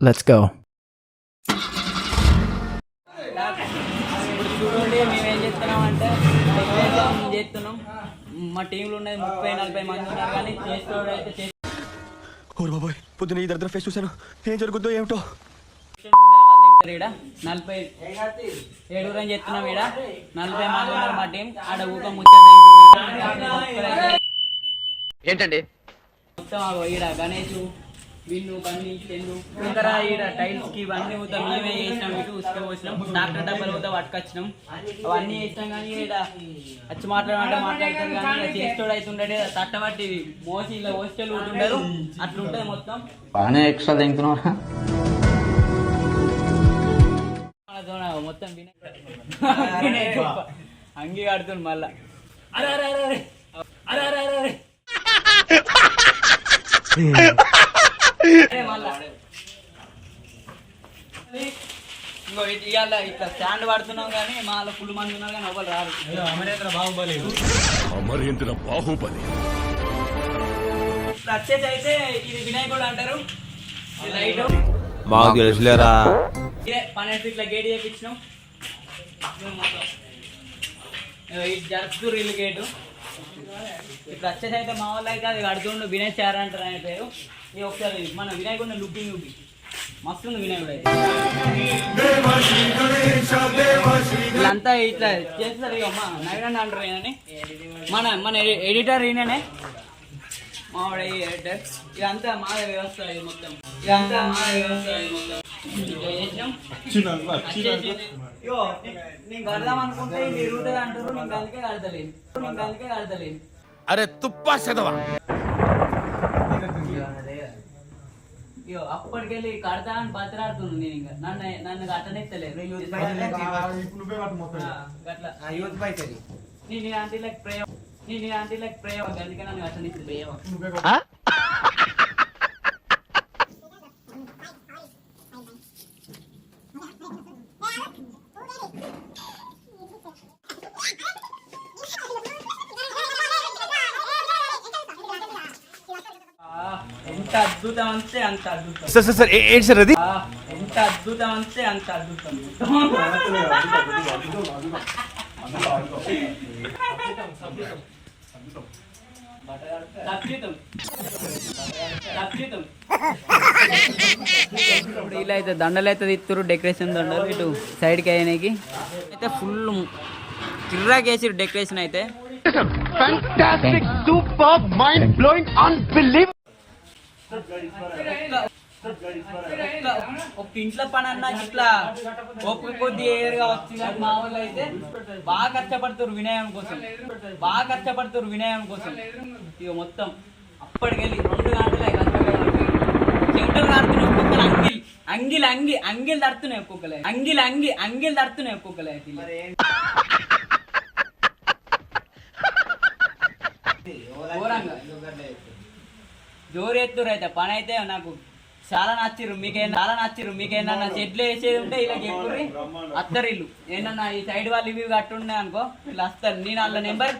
Let's go. చూడండి మేము ఏం చేస్తున్నాం అంటే చేస్తున్నాం? మా టీంలో ఉన్నది ముప్పై నలభై మంది ఉన్నారు కానీ ఓరు బాబాయ్ పొద్దున ఈ ఫేస్ చూశాను. ఏం జరుగుద్దో ఏమిటో? నలభై ఏడుగురు చెప్తున్నాం నలభై మంది ఉన్నారు మా టీం ఆడ ఊక ముచ్చట ఏంటండి? మొత్తం గణేష్. విన్ను బన్ని చెన్ను ఇంకా ఈడ టైల్స్కి ఇవన్నీ ఊతా మేమే చేసినాం ఇటు ఉసుక పోసినాం. డాక్టర్ డబ్బలు ఊతా పట్టుకొచ్చినాం. అవన్నీ చేసినాం కానీ ఈడ వచ్చి మాట్లాడమంటే మాట్లాడతాం కానీ ఇలా చేస్తోడు అవుతుండే తట్టబట్టి మోసి ఇలా హోస్టల్ ఉంటుండరు అట్లుంటది మొత్తం. బాగానే ఎక్స్ట్రా మొత్తం అంగి మళ్ళా. అరే అరే. అరే అరే అరే అరే అరే అరే అరే మళ్ళా ఇంకో ఇటు ఇవాళ ఇట్లా స్టాండ్ పడుతున్నాం కానీ మా ఫుల్ మంది ఉన్నారు కానీ రారు. అమరేంద్ర బాహుబలి. ఇప్పుడు వచ్చేసి అయితే ఇది వినాయకుడు అంటారు. ఇది లైట్. మాకు తెలుసులేరా. ఇదే పన్నెండు ఫీట్ల గేట్ చేపించినాం. ఇల్లు గేటు. ఇప్పుడు వచ్చేసి అయితే మా వాళ్ళు అయితే అది కడుతుండు వినయ్ చార్ అంటారు ఆయన పేరు. ఇది ఒకసారి మన వినాయకుడిని లుకింగ్ చూపి మస్తు ఉంది వినాయకుడు అయితే వీళ్ళంతా ఇట్లా చేస్తారు ఇక మా నవీన్ అంటారు ఈయనని మన మన ఎడిటర్ ఈయననే. మావాడ ఎడిటర్. ఇదంతా మా వ్యవస్థ ఇది మొత్తం. ఇదంతా మా వ్యవస్థ ఇది మొత్తం. నేను కడదాం అనుకుంటే ఇరుగుతుంది అంటారు నేను అందుకే కడతలేను. నేను అందుకే కడతలేను. అరే తుప్పా చదవా అయ్యో అప్పటికెళ్ళి కడతా అని బతిరాడుతున్నాను నేను ఇంకా నన్ను నన్ను అట్టనే తెలియదు నువ్వే గట్లా యూత్ బైక్ నేను ఆంటీ లైక్ ప్రేమ నేను ఆంటీ లైక్ ప్రేమ అందుకే నన్ను అట్టనే ప్రేమ ఎంత అద్భుతం అంటే అంత అద్భుతం. సార్ సార్ ఏంటి సార్ అది? ఎంత అద్భుతం అంటే అంత అద్భుతం. ఇప్పుడు ఇలా అయితే దండలు అయితే ఇస్తారు డెకరేషన్ దండలు ఇటు సైడ్కి అయినాయి అయితే ఫుల్ కిర్రాకేసి డెకరేషన్ అయితే. Fantastic super mind blowing unbelieve ఒక ఇంట్లో పని అన్నా ఇట్లా ఓపిక కొద్ది ఏరుగా వచ్చింది మా వాళ్ళు అయితే బాగా కష్టపడుతారు వినయం కోసం. బాగా కష్టపడుతారు వినయం కోసం. ఇక మొత్తం అప్పటికెళ్ళి రెండు గంటలే కష్టపడి చెమటలు కాడుతున్నాయి ఒక్కొక్కరు అంగిల్. అంగిల్ అంగి అంగిల్ తడుతున్నాయి ఒక్కొక్కలే అంగిల్ అంగి అంగిల్ తడుతున్నాయి ఒక్కొక్కలే ఘోరంగా. జోరు ఎత్తురు అయితే పని అయితే నాకు చాలా నచ్చిర్రు మీకేనా చాలా నచ్చిర్రు మీకేనా చెట్లు వేసేది ఉంటే ఇలా చెప్పుర్రి. అత్తరు ఇల్లు. ఏమన్నా ఈ సైడ్ వాళ్ళు ఇవి కట్టుండే అనుకో వీళ్ళు వస్తారు నేను వాళ్ళ నెంబర్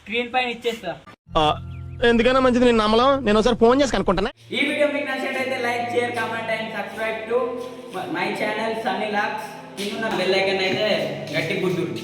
స్క్రీన్ పైన ఇచ్చేస్తా. ఎందుకైనా మంచిది నేను నమ్మలం? నేను ఒకసారి ఫోన్ చేసి కనుక్కుంటాను. ఈ వీడియో మీకు నచ్చినట్టయితే like share comment and subscribe to my channel Sunny lakhs. కింద బెల్ ఐకన్ అయితే గట్టి గుద్దురు